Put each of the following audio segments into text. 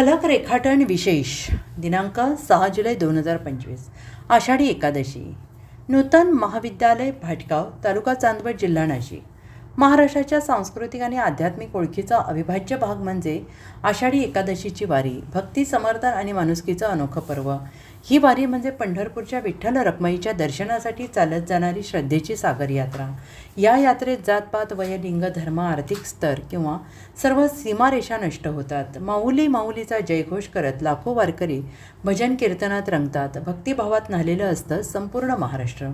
फलक रेखाटन विशेष दिनांक सहा जुलै दोन हजार पंचवीस आषाढी एकादशी नूतन महाविद्यालय भाटगाव तालुका चांदवड जिल्हा नाशिक. महाराष्ट्राच्या सांस्कृतिक आणि आध्यात्मिक ओळखीचा अविभाज्य भाग म्हणजे आषाढी एकादशीची वारी भक्ती समर्थन आणि माणुसकीचं अनोखं पर्व. ही वारी म्हणजे पंढरपूरच्या विठ्ठल रखमाईच्या दर्शनासाठी चालत जाणारी श्रद्धेची सागर यात्रा. या यात्रेत जातपात वयलिंग धर्म आर्थिक स्तर किंवा सर्व सीमारेषा नष्ट होतात. माऊली माऊलीचा जयघोष करत लाखो वारकरी भजन कीर्तनात रंगतात. भक्तिभावात न्हालेलं असतं संपूर्ण महाराष्ट्र.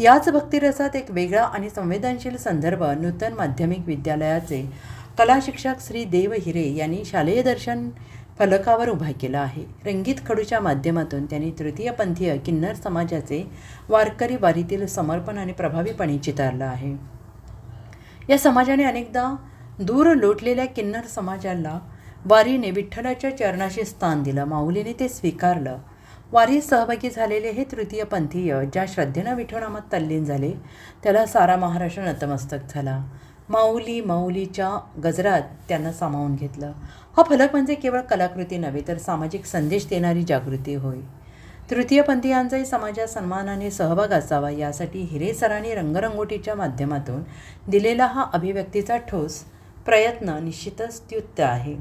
याच भक्तिरसात एक वेगळा आणि संवेदनशील संदर्भ नूतन माध्यमिक विद्यालयाचे कला शिक्षक श्री देव हिरे यांनी शालेय दर्शन फलकावर उभा केला आहे. रंगीत खडूच्या माध्यमातून त्यांनी तृतीयपंथीय किन्नर समाजाचे वारकरी वारीतील समर्पण आणि प्रभावीपणे चितारलं आहे. या समाजाने अनेकदा दूर लोटलेल्या किन्नर समाजाला वारीने विठ्ठलाच्या चरणाशी स्थान दिलं. माऊलीने ते स्वीकारलं. वारीत सहभागी झालेले हे तृतीयपंथीय ज्या श्रद्धेनं विठोनामात तल्लीन झाले त्याला सारा महाराष्ट्र नतमस्तक झाला. माऊली माऊलीच्या गजरात त्यांना सामावून घेतलं. हा फलक म्हणजे केवळ कलाकृती नव्हे तर सामाजिक संदेश देणारी जागृती होय. तृतीय पंथीयांचाही समाजात सन्मानाने सहभाग असावा यासाठी हिरे सरांनी रंगरंगोटीच्या माध्यमातून दिलेला हा अभिव्यक्तीचा ठोस प्रयत्न निश्चितच त्युत्त आहे.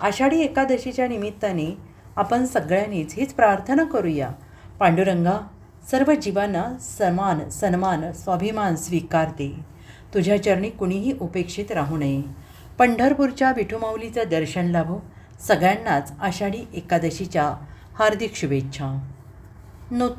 आषाढी एकादशीच्या निमित्ताने आपण सगळ्यांनीच हीच प्रार्थना करूया. पांडुरंगा सर्व जीवांना समान सन्मान स्वाभिमान स्वीकार दे. तुझ्या चरणी कुणीही उपेक्षित राहू नये. पंढरपूरच्या विठुमाऊलीचं दर्शन लाभो. सगळ्यांनाच आषाढी एकादशीच्या हार्दिक शुभेच्छा. नो